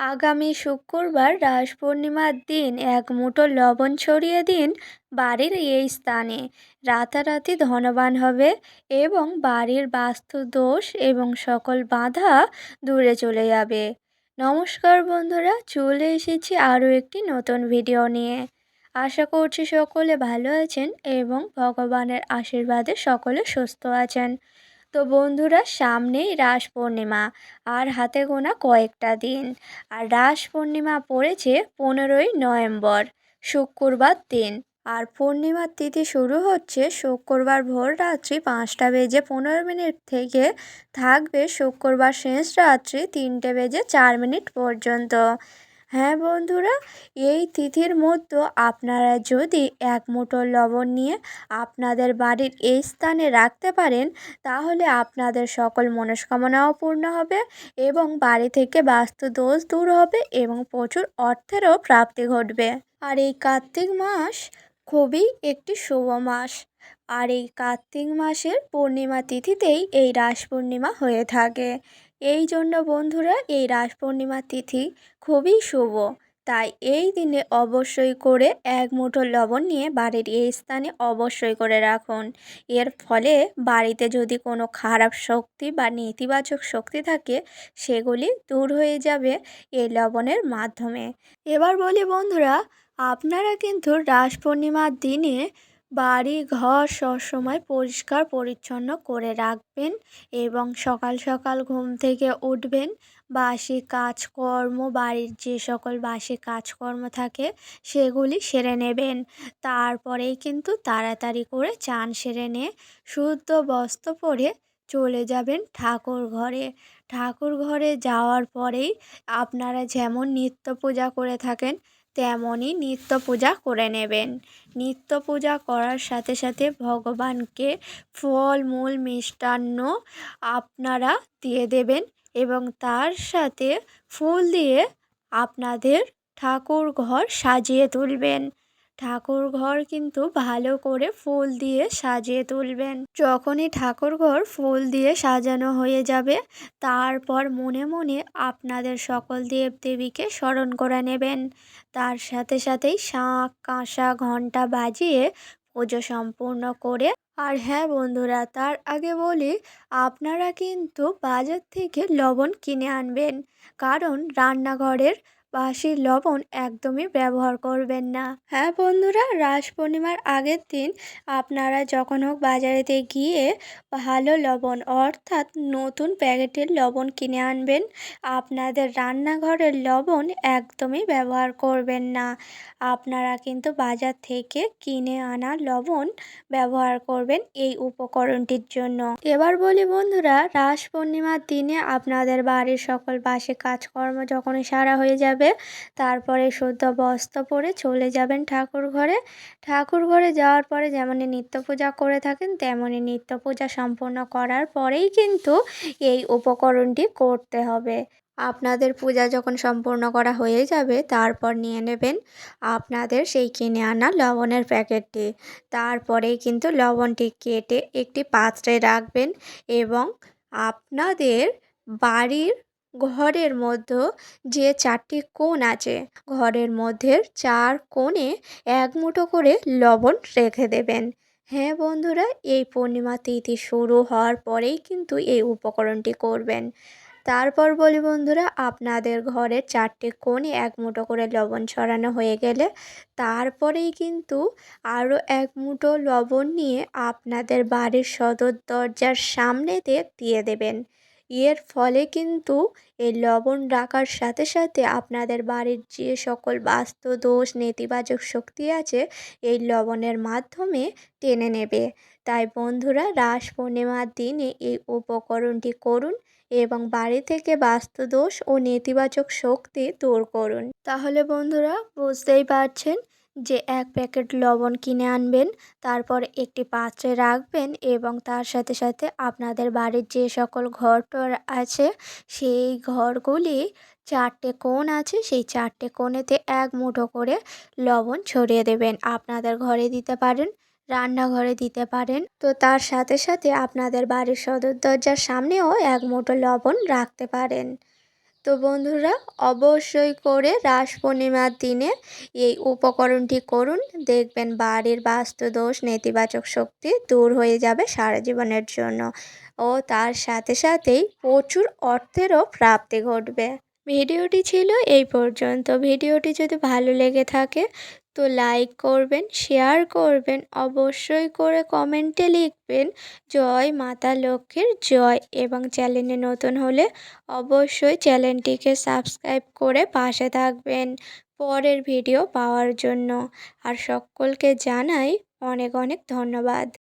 আগামী শুক্রবার রাস পূর্ণিমার দিন এক মুঠো লবণ ছড়িয়ে দিন বাড়ির এই স্থানে। রাতারাতি ধনবান হবে এবং বাড়ির বাস্তু দোষ এবং সকল বাধা দূরে চলে যাবে। নমস্কার বন্ধুরা, চলে এসেছি আরও একটি নতুন ভিডিও নিয়ে। আশা করছি সকলে ভালো আছেন এবং ভগবানের আশীর্বাদে সকলে সুস্থ আছেন। তো বন্ধুরা, সামনেই রাস পূর্ণিমা আর হাতে গোনা কয়েকটা দিন। আর রাস পূর্ণিমা পড়েছে পনেরোই নভেম্বর, শুক্রবার দিন। আর পূর্ণিমার তিথি শুরু হচ্ছে শুক্রবার ভোর রাত্রি পাঁচটা বেজে পনেরো মিনিট থেকে থাকবে শুক্রবার শেষ রাত্রি তিনটে বেজে চার মিনিট পর্যন্ত। হ্যাঁ বন্ধুরা, এই তিথির মধ্যে আপনারা যদি এক মুঠো লবণ নিয়ে আপনাদের বাড়ির এই স্থানে রাখতে পারেন, তাহলে আপনাদের সকল মনস্কামনাও পূর্ণ হবে এবং বাড়ি থেকে বাস্তু দোষ দূর হবে এবং প্রচুর অর্থেরও প্রাপ্তি ঘটবে। আর এই কার্তিক মাস খুবই একটি শুভ মাস। আর এই কার্তিক মাসের পূর্ণিমা তিথিতেই এই রাস পূর্ণিমা হয়ে থাকে। এই জন্য বন্ধুরা এই রাস পূর্ণিমার তিথি খুবই শুভ। তাই এই দিনে অবশ্যই করে এক মুঠো লবণ নিয়ে বাড়ির এই স্থানে অবশ্যই করে রাখুন। এর ফলে বাড়িতে যদি কোনো খারাপ শক্তি বা নেতিবাচক শক্তি থাকে, সেগুলি দূর হয়ে যাবে এই লবণের মাধ্যমে। এবার বলি বন্ধুরা, আপনারা কিন্তু রাস পূর্ণিমার দিনে বাড়ি ঘর সবসময় পরিষ্কার, পরিচ্ছন্ন করে রাখবেন এবং সকাল সকাল ঘুম থেকে উঠবেন। বাসি কাজকর্ম, বাড়ির যে সকল বাসি কাজকর্ম থাকে সেগুলি সেরে নেবেন। তারপরেই কিন্তু তাড়াতাড়ি করে চান সেরে নিয়ে শুদ্ধ বস্ত্র পরে চলে যাবেন ঠাকুর ঘরে। ঠাকুর ঘরে যাওয়ার পরেই আপনারা যেমন নিত্য পূজা করে থাকেন তেমনই নিত্য পূজা করে নেবেন। নিত্য পূজা করার সাথে সাথে ভগবানকে ফল, মূল, মিষ্টান্ন আপনারা দিয়ে দেবেন এবং তার সাথে ফুল দিয়ে আপনাদের ঠাকুর ঘর সাজিয়ে তুলবেন। ঠাকুর ঘর কিন্তু ভালো করে ফুল দিয়ে সাজিয়ে তুলবেন। যখনই ঠাকুর ঘর ফুল দিয়ে সাজানো হয়ে যাবে, তারপর মনে মনে আপনাদের সকল দেব দেবীকে স্মরণ করে নেবেন। তার সাথে সাথেই শাঁখ, কাঁসা ঘণ্টা বাজিয়ে পুজো সম্পূর্ণ করে, আর হ্যাঁ বন্ধুরা, তার আগে বলি, আপনারা কিন্তু বাজার থেকে লবণ কিনে আনবেন। কারণ রান্নাঘরের বাসি লবণ একদমই ব্যবহার করবেন না। হ্যাঁ বন্ধুরা, রাস পূর্ণিমার আগের দিন আপনারা যখন হোক বাজারেতে গিয়ে ভালো লবণ অর্থাৎ নতুন প্যাকেটের লবণ কিনে আনবেন, আপনাদের রান্নাঘরের লবণ একদমই ব্যবহার করবেন না। আপনারা কিন্তু বাজার থেকে কিনে আনা লবণ ব্যবহার করবেন এই উপকরণটির জন্য। এবার বলি বন্ধুরা, রাস পূর্ণিমার দিনে আপনাদের বাড়ির সকল বাসে কাজকর্ম যখনই সারা হয়ে যাবে তারপরে শুদ্ধ বস্ত্র পরে চলে যাবেন ঠাকুর ঘরে। ঠাকুর ঘরে যাওয়ার পরে যেমনই নিত্য পূজা করে থাকেন, তেমনই নিত্য পূজা সম্পূর্ণ করার পরেই কিন্তু এই উপকরণটি করতে হবে। আপনাদের পূজা যখন সম্পূর্ণ করা হয়ে যাবে, তারপর নিয়ে নেবেন আপনাদের সেই কিনে আনা লবণের প্যাকেটটি। তারপরেই কিন্তু লবণটি কেটে একটি পাত্রে রাখবেন এবং আপনাদের বাড়ির ঘরের মধ্যে যে চারটি কোণ আছে, ঘরের মধ্যে চার কোণে এক মুঠো করে লবণ রেখে দেবেন। হ্যাঁ বন্ধুরা, এই পূর্ণিমা তিথি শুরু হওয়ার পরেই কিন্তু এই উপকরণটি করবেন। তারপর বলি বন্ধুরা, আপনাদের ঘরের চারটে কোণে এক মুঠো করে লবণ ছড়ানো হয়ে গেলে তারপরেই কিন্তু আরও এক মুঠো লবণ নিয়ে আপনাদের বাড়ির সদর দরজার সামনেতে দিয়ে দেবেন। এর ফলে কিন্তু এই লবণ রাখার সাথে সাথে আপনাদের বাড়ির যে সকল বাস্তু দোষ নেতিবাচক শক্তি আছে, এই লবণের মাধ্যমে টেনে নেবে। তাই বন্ধুরা, রাস পূর্ণিমার দিনে এই উপকরণটি করুন এবং বাড়ি থেকে বাস্তুদোষ ও নেতিবাচক শক্তি দূর করুন। তাহলে বন্ধুরা, বুঝতেই পারছেন যে এক প্যাকেট লবণ কিনে আনবেন, তারপর একটি পাত্রে রাখবেন এবং তার সাথে সাথে আপনাদের বাড়ির যে সকল ঘর টর আছে, সেই ঘরগুলি চারটে কোণ আছে, সেই চারটে কোণেতে এক মুঠো করে লবণ ছড়িয়ে দেবেন। আপনাদের ঘরে দিতে পারেন, রান্নাঘরে দিতে পারেন। তো তার সাথে সাথে আপনাদের বাড়ির সদর দরজার সামনেও এক মুঠো লবণ রাখতে পারেন। তো বন্ধুরা, অবশ্যই করে রাস পূর্ণিমার দিনে এই উপকরণটি করুন। দেখবেন বাড়ির বাস্তু দোষ নেতিবাচক শক্তি দূর হয়ে যাবে সারা জীবনের জন্য ও তার সাথে সাথেই প্রচুর অর্থেরও প্রাপ্তি ঘটবে। ভিডিওটি ছিল এই পর্যন্ত। ভিডিওটি যদি ভালো লেগে থাকে তো লাইক করবেন শেয়ার করবেন, অবশ্যই করে কমেন্টে লিখবেন, জয় মাতা লক্ষ্মীর জয় এবং চ্যানেলে নতুন হলে অবশ্যই চ্যানেলটিকে সাবস্ক্রাইব করে পাশে থাকবেন পরের ভিডিও পাওয়ার জন্য। আর সকলকে জানাই অনেক অনেক ধন্যবাদ।